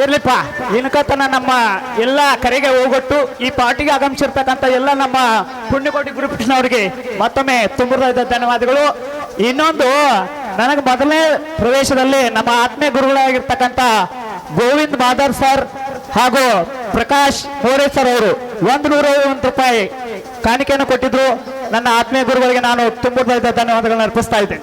ಇರ್ಲಿಪ್ಪ ಇನ್ಕತನ ನಮ್ಮ ಎಲ್ಲ ಕರೆಗೆ ಹೋಗೊಟ್ಟು ಈ ಪಾರ್ಟಿಗೆ ಆಗಮಿಸಿರ್ತಕ್ಕಂಥ ಎಲ್ಲ ನಮ್ಮ ಪುಣ್ಯಕೋಟಿ ಗುರುಕೃಷ್ಣವರಿಗೆ ಮತ್ತೊಮ್ಮೆ ತುಂಬಿದ ಧನ್ಯವಾದಗಳು. ಇನ್ನೊಂದು, ನನಗೆ ಮೊದಲನೇ ಪ್ರವೇಶದಲ್ಲಿ ನಮ್ಮ ಆತ್ಮೀಯ ಗುರುಗಳಾಗಿರ್ತಕ್ಕಂಥ ಗೋವಿಂದ್ ಮಾಧರ್ ಸರ್ ಹಾಗೂ ಪ್ರಕಾಶ್ ಮೋರೆ ಸರ್ ಅವರು ಒಂದು ನೂರ ಐವತ್ತು ರೂಪಾಯಿ ಕಾಣಿಕೆಯನ್ನು ಕೊಟ್ಟಿದ್ರು. ನನ್ನ ಆತ್ಮೀಯ ಗುರುಗಳಿಗೆ ನಾನು ತುಂಬಿದ ಧನ್ಯವಾದಗಳನ್ನು ಅರ್ಪಿಸ್ತಾ ಇದ್ದೆ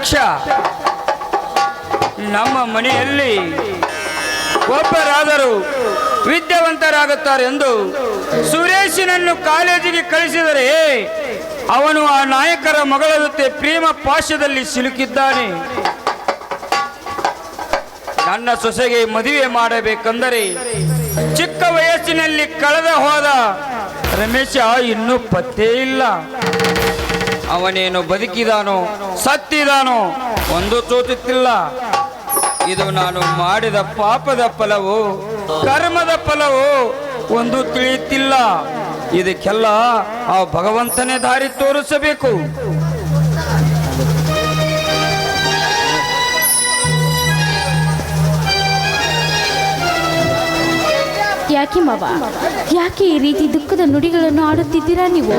ಕೃಪಾ ನಮ್ಮ ಮನೆಯಲ್ಲಿ ಒಬ್ಬರಾದರೂ ವಿದ್ಯಾವಂತರಾಗುತ್ತಾರೆ ಎಂದು ಸುರೇಶನನ್ನು ಕಾಲೇಜಿಗೆ ಕಳಿಸಿದರೆ ಅವನು ಆ ನಾಯಕರ ಮಗಳ ಜೊತೆ ಪ್ರೇಮ ಪಾಶದಲ್ಲಿ ಸಿಲುಕಿದ್ದಾನೆ. ನನ್ನ ಸೊಸೆಗೆ ಮದುವೆ ಮಾಡಬೇಕೆಂದರೆ ಚಿಕ್ಕ ವಯಸ್ಸಿನಲ್ಲಿ ಕಳೆದ ಹೋದ ರಮೇಶ ಇನ್ನೂ ಪತ್ತೆ ಇಲ್ಲ. ಅವನೇನು ಬದುಕಿದಾನೋ, ಸತ್ತಿದಾನೋ, ಒಂದು ತೋಚುತ್ತಿಲ್ಲ ಇದು ನಾನು ಮಾಡಿದ ಪಾಪದ ಫಲವು, ಕರ್ಮದ ಫಲವು, ಒಂದು ತಿಳಿಯುತ್ತಿಲ್ಲ ಇದಕ್ಕೆಲ್ಲ ಆ ಭಗವಂತನೇ ದಾರಿ ತೋರಿಸಬೇಕು. ಯಾಕೆ ಮಾವ? ಯಾಕೆ ಈ ರೀತಿ ದುಃಖದ ನುಡಿಗಳನ್ನು ಆಡುತ್ತಿದ್ದೀರಾ ನೀವು?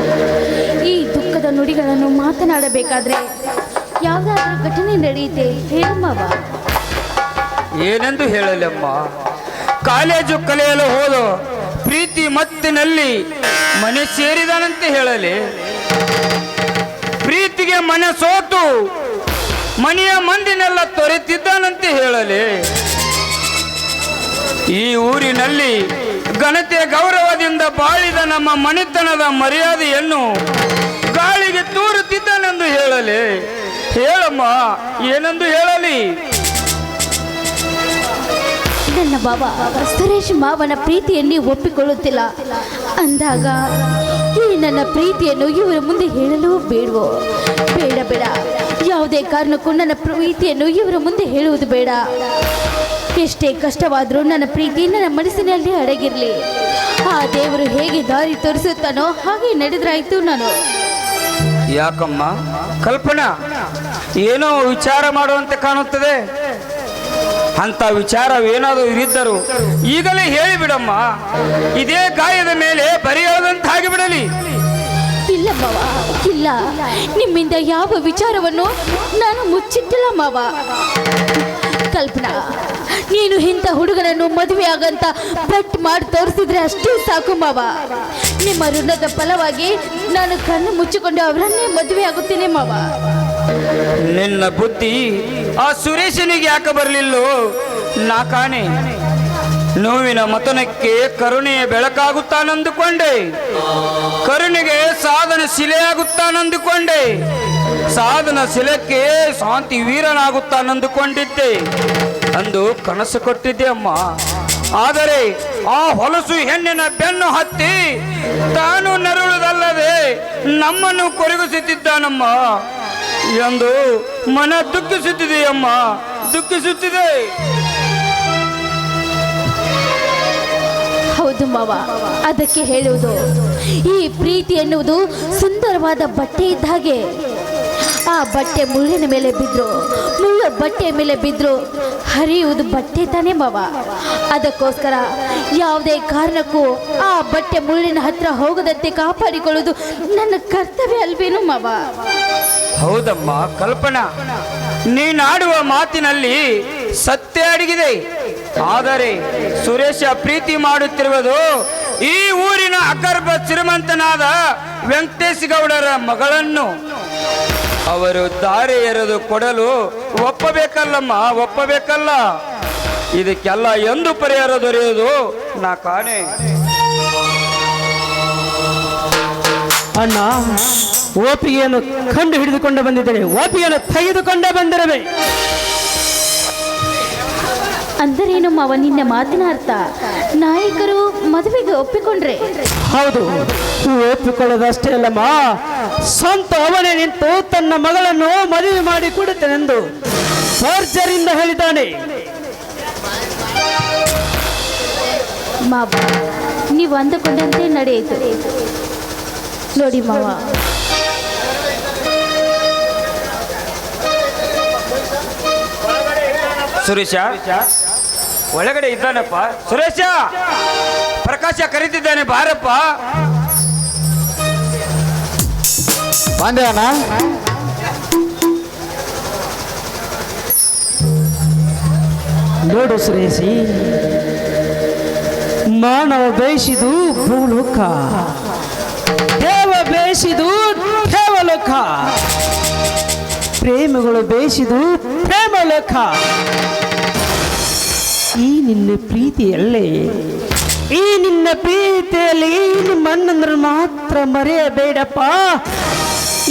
ಈ ದುಃಖದ ನುಡಿಗಳನ್ನು ಮಾತನಾಡಬೇಕಾದ್ರೆ ಯಾವುದಾದ್ರೂ ಘಟನೆ ನಡೆಯುತ್ತೆ ಹೇಳಮ್ಮವ ಮಾವ. ಏನೆಂದು ಹೇಳಲಮ್ಮ? ಕಾಲೇಜು ಕಲಿಯಲು ಹೋದ ಪ್ರೀತಿ ಮತ್ತಿನಲ್ಲಿ ಮನೆ ಸೇರಿದನಂತೆ ಹೇಳಲಿ. ಪ್ರೀತಿಗೆ ಮನೆ ಸೋತು ಮನೆಯ ಮಂದಿನೆಲ್ಲ ತೊರೆತಿದ್ದಾನಂತೆ ಹೇಳಲಿ. ಈ ಊರಿನಲ್ಲಿ ಘನತೆ ಗೌರವದಿಂದ ಬಾಳಿದ ನಮ್ಮ ಮನೆತನದ ಮರ್ಯಾದೆಯನ್ನು ಗಾಳಿಗೆ ತೋರುತ್ತಿದ್ದನೆಂದು ಹೇಳಲಿ. ಹೇಳಮ್ಮ, ಏನೆಂದು ಹೇಳಲಿ? ನನ್ನ ಬಾಬಾ ಸುರೇಶ್ ಮಾವನ ಪ್ರೀತಿಯನ್ನೇ ಒಪ್ಪಿಕೊಳ್ಳುತ್ತಿಲ್ಲ. ಅಂದಾಗ ಈ ನನ್ನ ಪ್ರೀತಿಯನ್ನು ಇವರ ಮುಂದೆ ಹೇಳಲು ಬೇಡವೋ? ಬೇಡ ಬೇಡ. ಯಾವುದೇ ಕಾರಣಕ್ಕೂ ನನ್ನ ಪ್ರೀತಿಯನ್ನು ಇವರ ಮುಂದೆ ಹೇಳುವುದು ಬೇಡ. ಎಷ್ಟೇ ಕಷ್ಟವಾದರೂ ನನ್ನ ಪ್ರೀತಿ ನನ್ನ ಮನಸ್ಸಿನಲ್ಲಿ ಅಡಗಿರಲಿ. ಆ ದೇವರು ಹೇಗೆ ದಾರಿ ತೋರಿಸುತ್ತಾನೋ ಹಾಗೆ ನಡೆದ್ರಾಯ್ತು ನಾನು. ಯಾಕಮ್ಮ? ಕಲ್ಪನಾ ಏನೋ ವಿಚಾರ ಮಾಡುವಂತೆ ಕಾಣುತ್ತದೆ. ಅಂತ ವಿಚಾರವೇನಾದರೂ ಇರಿದ್ದರು ಈಗಲೇ ಹೇಳಿಬಿಡಮ್ಮ. ಇದೇ ಗಾಯದ ಮೇಲೆ ಬರೆಯೋದಂತಾಗಿ ಬಿಡಲಿ ಇಲ್ಲ ಮಾವ ಇಲ್ಲ. ನಿಮ್ಮಿಂದ ಯಾವ ವಿಚಾರವನ್ನು ನಾನು ಮುಚ್ಚಿಟ್ಟಿಲ್ಲ ಮಾವ. ಕಲ್ಪನಾ ನೀನು ಇಂಥ ಹುಡುಗನನ್ನು ಮದುವೆ ಆಗಂತ ಪೆಟ್ ಮಾಡಿ ತೋರಿಸಿದ್ರೆ ಅಷ್ಟೇ ಸಾಕು ಮಾವ. ನಿಮ್ಮ ಋಣದ ಫಲವಾಗಿ ನಾನು ಕಣ್ಣು ಮುಚ್ಚಿಕೊಂಡು ಅವರನ್ನೇ ಮದುವೆ ಆಗುತ್ತೇನೆ ಮಾವ. ನಿನ್ನ ಬುದ್ಧಿ ಆ ಸುರೇಶನಿಗೆ ಯಾಕೆ ಬರಲಿಲ್ಲೋ? ನಾ ಕಾಣೆ. ನೋವಿನ ಮತನಕ್ಕೆ ಕರುಣೆಯ ಬೆಳಕಾಗುತ್ತಾನಂದುಕೊಂಡೆ. ಕರುಣೆಗೆ ಸಾಧನ ಶಿಲೆಯಾಗುತ್ತಾನಂದುಕೊಂಡೆ. ಸಾಧನ ಶಿಲೆಕ್ಕೆ ಶಾಂತಿ ವೀರನಾಗುತ್ತಾನಂದುಕೊಂಡಿದ್ದೆ. ಅಂದು ಕನಸು ಕೊಟ್ಟಿದ್ದೆ ಅಮ್ಮ ಆದರೆ ಆ ಹೊಲಸು ಹೆಣ್ಣಿನ ಬೆನ್ನು ಹತ್ತಿ ತಾನು ನರಳುದಲ್ಲದೆ ನಮ್ಮನ್ನು ಕೊರಗಿಸುತ್ತಿದ್ದಾನಮ್ಮ. ಎಂದು ಮನ ದುಃಖಿಸುತ್ತಿದೆಯಮ್ಮ. ದುಃಖಿಸುತ್ತಿದೆ. ಹೌದು ಮಾವ, ಅದಕ್ಕೆ ಹೇಳುವುದು, ಈ ಪ್ರೀತಿ ಎನ್ನುವುದು ಸುಂದರವಾದ ಬಟ್ಟೆ ಇದ್ದ ಹಾಗೆ. ಆ ಬಟ್ಟೆ ಮುಳ್ಳಿನ ಮೇಲೆ ಬಿದ್ರು ಮುಳ್ಳು ಬಟ್ಟೆ ಮೇಲೆ ಬಿದ್ರು ಹರಿಯುವುದು ಬಟ್ಟೆ ತಾನೇ ಮಾವ. ಅದಕ್ಕೋಸ್ಕರ ಯಾವುದೇ ಕಾರಣಕ್ಕೂ ಆ ಬಟ್ಟೆ ಮುಳ್ಳಿನ ಹತ್ರ ಹೋಗದಂತೆ ಕಾಪಾಡಿಕೊಳ್ಳುವುದು ನನ್ನ ಕರ್ತವ್ಯ ಅಲ್ವೇನು ಮಾವ. ಹೌದಮ್ಮ, ಕಲ್ಪನಾ. ನೀನಾಡುವ ಮಾತಿನಲ್ಲಿ ಸತ್ಯ ಅಡಗಿದೆ. ಆದರೆ ಸುರೇಶ ಪ್ರೀತಿ ಮಾಡುತ್ತಿರುವುದು ಈ ಊರಿನ ಅಗರ್ಭ ಶ್ರೀಮಂತನಾದ ವೆಂಕಟೇಶ್ ಗೌಡರ ಮಗಳನ್ನು. ಅವರು ದಾರಿ ಎರೆದು ಕೊಡಲು ಒಪ್ಪಬೇಕಲ್ಲಮ್ಮ ಒಪ್ಪಬೇಕಲ್ಲ. ಇದಕ್ಕೆಲ್ಲ ಎಂದು ಪರಿಹಾರ ದೊರೆಯುವುದು ನಾ ಕಾಣೆ. ಅಣ್ಣ ಓಪಿಗೆಯನ್ನು ಕಂಡು ಹಿಡಿದುಕೊಂಡು ಬಂದಿದ್ದೇನೆ. ಓಪಿಯನ್ನು ತೆಗೆದುಕೊಂಡೇ ಬಂದಿರವೆ ಅಂದರೇನು ಅವ ನಿನ್ನ ಮಾತಿನ ಅರ್ಥ? ನಾಯಕರು ಮದುವೆಗೆ ಒಪ್ಪಿಕೊಂಡ್ರೆ. ಹೌದು. ಒಪ್ಪಿಕೊಳ್ಳೋದಷ್ಟೇ ಅಲ್ಲಮ್ಮ. ಸ್ವಂತ ಅವನೇ ನಿಂತು ತನ್ನ ಮಗಳನ್ನು ಮದುವೆ ಮಾಡಿ ಕೊಡುತ್ತೇನೆಂದು ಸರ್ಜರಿಂದ ಹೇಳಿದ್ದಾನೆ. ಮಾವ ನೀವು ಅಂದುಕೊಂಡಂತೆ ನಡೆಯಿತು. ನೋಡಿ ಮಾವ. ಸುರೇಶ ಒಳಗಡೆ ಇದ್ದಾನಪ್ಪ. ಸುರೇಶ! ಪ್ರಕಾಶ ಕರೀತಿದ್ದಾನೆ ಬಾರಪ್ಪ. ಬಂದೇನ ನೋಡು ಸುರೇಶಿ ಮಾನವ ಬೇಯಿಸಿದು ಭೂಲೋಕ ದೇವ ಬೇಯಿಸಿದು ದೇವಲೋಕ ಪ್ರೇಮಗಳು ಬೇಯಿಸಿದು ಪ್ರೇಮಲೋಕ. ಈ ನಿನ್ನ ಪ್ರೀತಿಯಲ್ಲೇ ಈ ನಿನ್ನ ಪ್ರೀತಿಯಲ್ಲಿ ಈ ನಿಮ್ಮ ಅಣ್ಣಂದ್ರೆ ಮಾತ್ರ ಮರೆಯಬೇಡಪ್ಪ.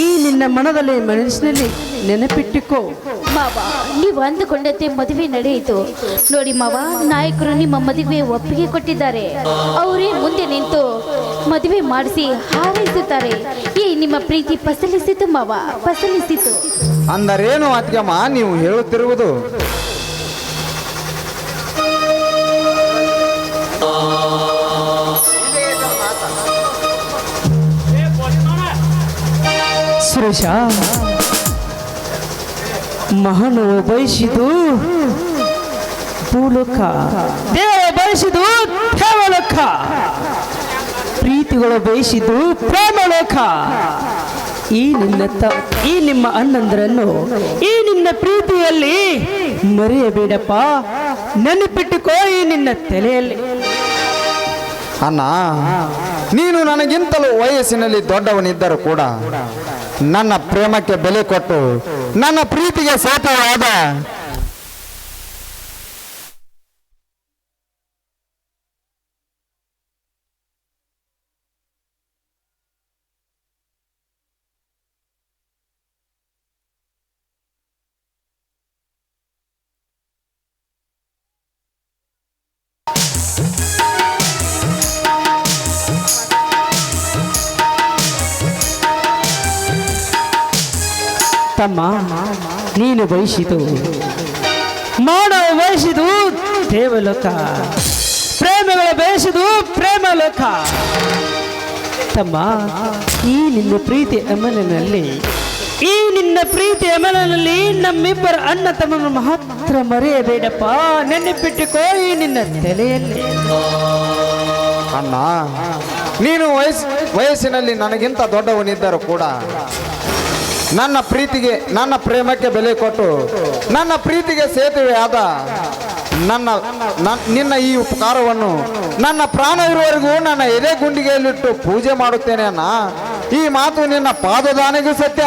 ಈ ನಿನ್ನ ಮನದಲ್ಲಿ ಮನಸ್ಸಿನಲ್ಲಿ ನೆನಪಿಟ್ಟುಕೋ. ಮಾವ ನೀವು ಅಂದುಕೊಂಡಂತೆ ಮದುವೆ ನಡೆಯಿತು. ನೋಡಿ ಮಾವ ನಾಯಕರು ನಿಮ್ಮ ಮದುವೆ ಒಪ್ಪಿಗೆ ಕೊಟ್ಟಿದ್ದಾರೆ. ಅವರೇ ಮುಂದೆ ನಿಂತು ಮದುವೆ ಮಾಡಿಸಿ ಹಾರೈಸುತ್ತಾರೆ. ಈ ನಿಮ್ಮ ಪ್ರೀತಿ ಫಸಲಿಸಿತು ಮಾವ ಫಸಲಿಸಿತು. ಅಂದರೇನು ಅತ್ಗೆಮ್ಮ ನೀವು ಹೇಳುತ್ತಿರುವುದು? ಸುರೇಶ ಮಹನವ ಬಯಸಿದು ಭೂಲೋಕ. ದೇವ ಬಯಸಿದು ದೇವಲೋಕ ಪ್ರೀತಿಗಳು ಬಯಸಿದು ಪ್ರೇಮಲೋಕ. ಈ ನಿನ್ನ ತ, ಈ ನಿಮ್ಮ ಅಣ್ಣಂದರನ್ನು ಈ ನಿನ್ನ ಪ್ರೀತಿಯಲ್ಲಿ ಮರೆಯಬೇಡಪ್ಪ. ನೆನಪಿಟ್ಟುಕೋ ಈ ನಿನ್ನ ತಲೆಯಲ್ಲಿ. ಅಣ್ಣ, ನೀನು ನನಗಿಂತಲೂ ವಯಸ್ಸಿನಲ್ಲಿ ದೊಡ್ಡವನಿದ್ದರೂ ಕೂಡ ನನ್ನ ಪ್ರೇಮಕ್ಕೆ ಬೆಲೆ ಕೊಟ್ಟು ನನ್ನ ಪ್ರೀತಿಗೆ ಸಾಧ್ಯವಾದ ತಮ್ಮ, ನೀನು ಬಯಸಿದು. ಮಾನವ ಬಯಸಿದು ದೇವಲೋಕ ಪ್ರೇಮಗಳ ಬಯಸಿದು ಪ್ರೇಮಲೋಕ ತಮ್ಮ, ಈ ನಿನ್ನ ಪ್ರೀತಿ ಅಮಲಿನಲ್ಲಿ, ಈ ನಿನ್ನ ಪ್ರೀತಿ ಅಮಲನಲ್ಲಿ ನಮ್ಮಿಬ್ಬರ ಅಣ್ಣ ತಮ್ಮನ್ನು ಮಾತ್ರ ಮರೆಯಬೇಡಪ್ಪ. ನೆನಪಿಟ್ಟುಕೋ ಈ ನಿನ್ನ ತಲೆಯಲ್ಲಿ. ಅಣ್ಣ, ನೀನು ವಯಸ್ಸು ವಯಸ್ಸಿನಲ್ಲಿ ನನಗಿಂತ ದೊಡ್ಡವನಿದ್ದರೂ ಕೂಡ ನನ್ನ ಪ್ರೀತಿಗೆ ನನ್ನ ಪ್ರೇಮಕ್ಕೆ ಬೆಲೆ ಕೊಟ್ಟು ನನ್ನ ಪ್ರೀತಿಗೆ ಸೇತುವೆ ಆದ ನನ್ನ ನಿನ್ನ ಈ ಉಪಕಾರವನ್ನು ನನ್ನ ಪ್ರಾಣ ಇರುವವರೆಗೂ ನನ್ನ ಎದೆ ಗುಂಡಿಗೆಯಲ್ಲಿಟ್ಟು ಪೂಜೆ ಮಾಡುತ್ತೇನೆ ಅನ್ನ ಈ ಮಾತು ನಿನ್ನ ಪಾದದಾನೆಗೂ ಸತ್ಯ.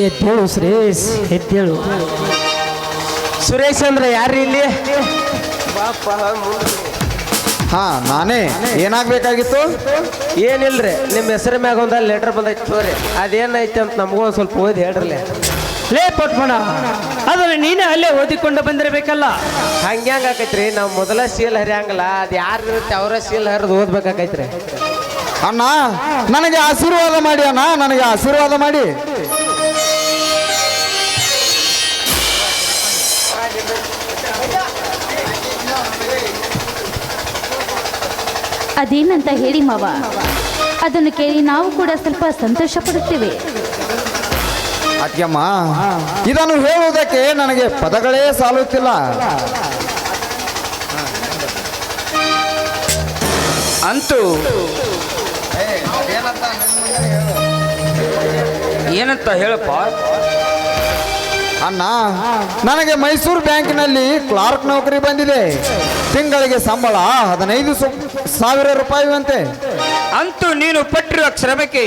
ಎದ್ದೇಳು ಸುರೇಶ್ ಎದ್ದೇಳು. ಸುರೇಶ್ ಅಂದ್ರೆ ಯಾರು ಇಲ್ಲಿ? ಹಾ ನಾನೇ. ಏನಾಗ್ಬೇಕಾಗಿತ್ತು? ಏನಿಲ್ರಿ ನಿಮ್ಮ ಹೆಸರು ಮ್ಯಾಗ ಒಂದ ಲೆಟರ್ ಬಂದೈತಿ ತೋರಿ ಅದೇನೈತೆ ಅಂತ ನಮಗೂ ಒಂದು ಸ್ವಲ್ಪ ಓದಿ ಹೇಳ್ರಲ್ಲ ಲೇ ಪಟ್ಮಣ ಅದನ್ನ ನೀನೇ ಅಲ್ಲೇ ಓದಿಕೊಂಡು ಬಂದಿರಬೇಕಲ್ಲ? ಹಂಗ್ಯಾಂಗ ಆಕೈತ್ರಿ ನಾವು ಮೊದಲ ಸೀಲ್ ಹರಿಯಂಗಲ್ಲ ಅದು ಯಾರು ಇರುತ್ತೆ ಅವರ ಸೀಲ್ ಹರಿದು ಓದ್ಬೇಕಾಕೈತ್ರಿ. ಅಣ್ಣ ನನಗೆ ಆಶೀರ್ವಾದ ಮಾಡಿ ಅಣ್ಣ ನನಗೆ ಆಶೀರ್ವಾದ ಮಾಡಿ. ಅದೇನಂತ ಹೇಳಿ ಮಾವ. ಅದನ್ನು ಕೇಳಿ ನಾವು ಕೂಡ ಸ್ವಲ್ಪ ಸಂತೋಷ ಪಡುತ್ತೇವೆ. ಅತ್ಯಮ್ಮ ಇದನ್ನು ಹೇಳುವುದಕ್ಕೆ ನನಗೆ ಪದಗಳೇ ಸಾಲುತ್ತಿಲ್ಲ. ಅಂತೂ ಏನಂತ ಹೇಳಪ್ಪ? ಅಣ್ಣ ನನಗೆ ಮೈಸೂರು ಬ್ಯಾಂಕಿನಲ್ಲಿ ಕ್ಲಾರ್ಕ್ ನೌಕರಿ ಬಂದಿದೆ. ತಿಂಗಳಿಗೆ ಸಂಬಳ ಹದಿನೈದು ಸಾವಿರ ರೂಪಾಯಿ ಅಂತೆ ಅಂತೂ ನೀನು ಪಟ್ಟಿರುವ ಶ್ರಮಕ್ಕೆ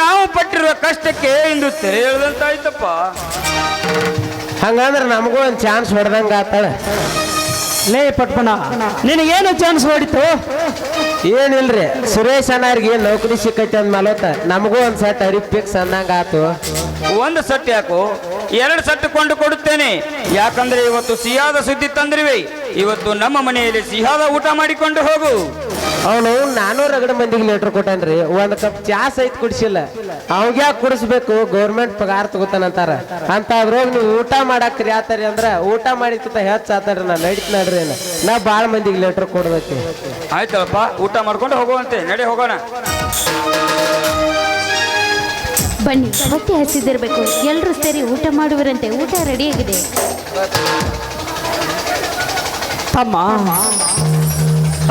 ನಾವು ಪಟ್ಟಿರುವ ಕಷ್ಟಕ್ಕೆ ಇಂದು ತೆರೆ ಹೇಳ್ದಂತಾಯ್ತಪ್ಪ ಹಂಗಂದ್ರೆ ನಮಗೂ ಒಂದು ಚಾನ್ಸ್ ಹೊಡೆದಂಗ ಆತಾಳ. ಲೇ ಪಟ್ಪಣ ನಿನಗೇನು ಚಾನ್ಸ್ ಹೊಡಿತು? ಏನಿಲ್ರಿ ಸುರೇಶ್ ಅಣ್ಣಾರ್ಗೆ ನೌಕರಿ ಸಿಕ್ಕೈತೆ ಅಂದ ಮಲೋತ ನಮಗೂ ಒಂದು ಸೆಟ್ ಅರಿ ಫಿಕ್ಸ್ ಅಂದಂಗ ಆತು. ಒಂದು ಸಟ್ ಯಾಕೋ? ಎರಡು ಸಟ್ ಕೊಂಡು ಕೊಡುತ್ತೇನೆ. ಯಾಕಂದ್ರೆ ಇವತ್ತು ಸಿಹಿಯಾದ ಸುದ್ದಿ ತಂದ್ರಿವೆ. ಇವತ್ತು ನಮ್ಮ ಮನೆಯಲ್ಲಿ ಸಿಹಿಯಾದ ಊಟ ಮಾಡಿಕೊಂಡು ಹೋಗು. ಅವನು ನಾನು ರಗಡ ಮಂದಿಗೆ ಲೆಟರ್ ಕೊಟ್ಟನ್ರಿ. ಒಂದ್ ಕಪ್ ಚಾ ಸಹಿತ ಕುಡಿಸಿಲ್ಲ. ಯಾಕೆ ಕುಡಿಸ್ಬೇಕು? ಗೌರ್ಮೆಂಟ್ ಪಗಾರ ತಗೋತಾನಂತಾರ. ಅಂತ ಅದ್ರೊಳಗ ನೀವು ಊಟ ಮಾಡಾಕ್ರಿ ಆತರಿ ಅಂದ್ರ ಊಟ ಮಾಡಿದ್ಕಿಂತ ಹೆಚ್ಚು ಆತಾಡ್ರಿ ನಾ ನಡೀತ್ ನಡ್ರಿ ನಾ ಬಾಳ ಮಂದಿಗೆ ಲೆಟರ್ ಕೊಡ್ಬೇಕು. ಆಯ್ತಪ್ಪ ಊಟ ಮಾಡ್ಕೊಂಡು ಹೋಗುವಂತೆ. ನಡೆ ಹೋಗೋಣ. ಬನ್ನಿ ಹೊಟ್ಟೆ ಹಸಿದಿರಬೇಕು ಎಲ್ಲರೂ ಸೇರಿ ಊಟ ಮಾಡುವರಂತೆ. ಊಟ ರೆಡಿಯಾಗಿದೆ ತಮ್ಮ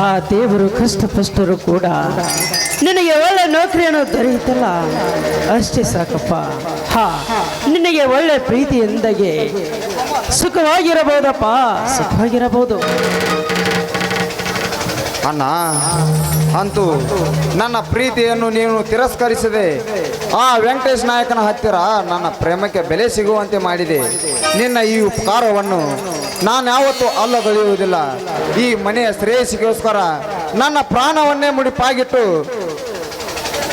ಆ ದೇವರು ಕಷ್ಟಪಷ್ಟರು ಕೂಡ ನಿನಗೆ ಒಳ್ಳೆ ನೌಕರಿಯನ್ನು ದೊರೆಯುತ್ತಲ್ಲ? ಅಷ್ಟೇ ಸಾಕಪ್ಪ. ಹಾ ನಿನಗೆ ಒಳ್ಳೆ ಪ್ರೀತಿಯಿಂದಗೆ ಸುಖವಾಗಿರಬಹುದಪ್ಪ. ಸುಖವಾಗಿರಬಹುದು. ಅಣ್ಣ ಅಂತೂ ನನ್ನ ಪ್ರೀತಿಯನ್ನು ನೀನು ತಿರಸ್ಕರಿಸದೆ ಆ ವೆಂಕಟೇಶ್ ನಾಯಕನ ಹತ್ತಿರ ನನ್ನ ಪ್ರೇಮಕ್ಕೆ ಬೆಲೆ ಸಿಗುವಂತೆ ಮಾಡಿದೆ. ನಿನ್ನ ಈ ಉಪಕಾರವನ್ನು ನಾನು ಯಾವತ್ತೂ ಅಲ್ಲಗಳೆಯುವುದಿಲ್ಲ. ಈ ಮನೆಯ ಶ್ರೇಯಸ್ಸಿಗೋಸ್ಕರ ನನ್ನ ಪ್ರಾಣವನ್ನೇ ಮುಡಿಪಾಗಿಟ್ಟು,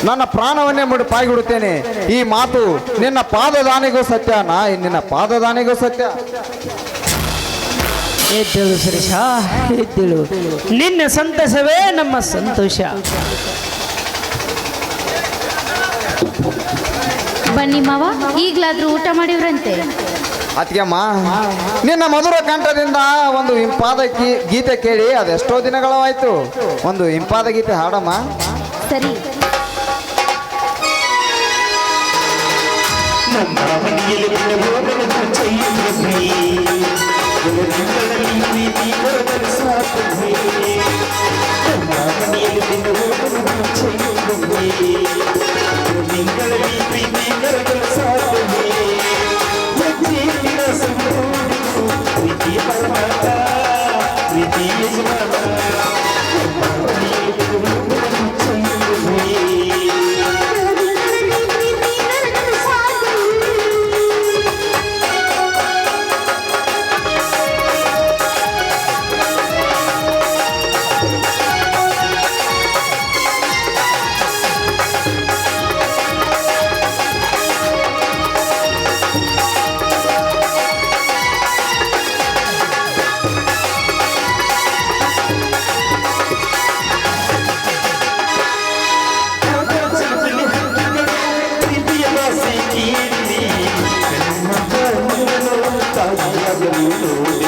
ನನ್ನ ಪ್ರಾಣವನ್ನೇ ಮುಡಿಪಾಗಿಡುತ್ತೇನೆ. ಈ ಮಾತು ನಿನ್ನ ಪಾದದಾನಿಗೂ ಸತ್ಯ, ನಾ ನಿನ್ನ ಪಾದದಾನಿಗೂ ಸತ್ಯ. ಎದ್ದೇಳು ಸುರೇಶ ಎದ್ದೇಳು ನಿನ್ನ ಸಂತಸವೇ ನಮ್ಮ ಸಂತೋಷ. ಬನ್ನಿ ಮಾವ ಈಗ್ಲಾದ್ರೂ ಊಟ ಮಾಡಿವ್ರಂತೆ. ಅತ್ಗೆಮ್ಮ ನಿನ್ನ ಮಧುರ ಕಂಠದಿಂದ ಒಂದು ಇಂಪಾದ ಗೀ- ಗೀತೆ ಕೇಳಿ ಅದೆಷ್ಟೋ ದಿನಗಳವಾಯ್ತು ಒಂದು ಇಂಪಾದ ಗೀತೆ ಹಾಡಮ್ಮ. ಸರಿ. ಭೂಮಿ ಭೂಮಿಗಳ ಭೀತಿ ನೀರ ಕೆಲಸ. तू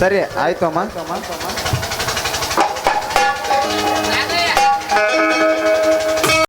ಸರಿ ಆಯ್ತು ಅಮ್ಮ.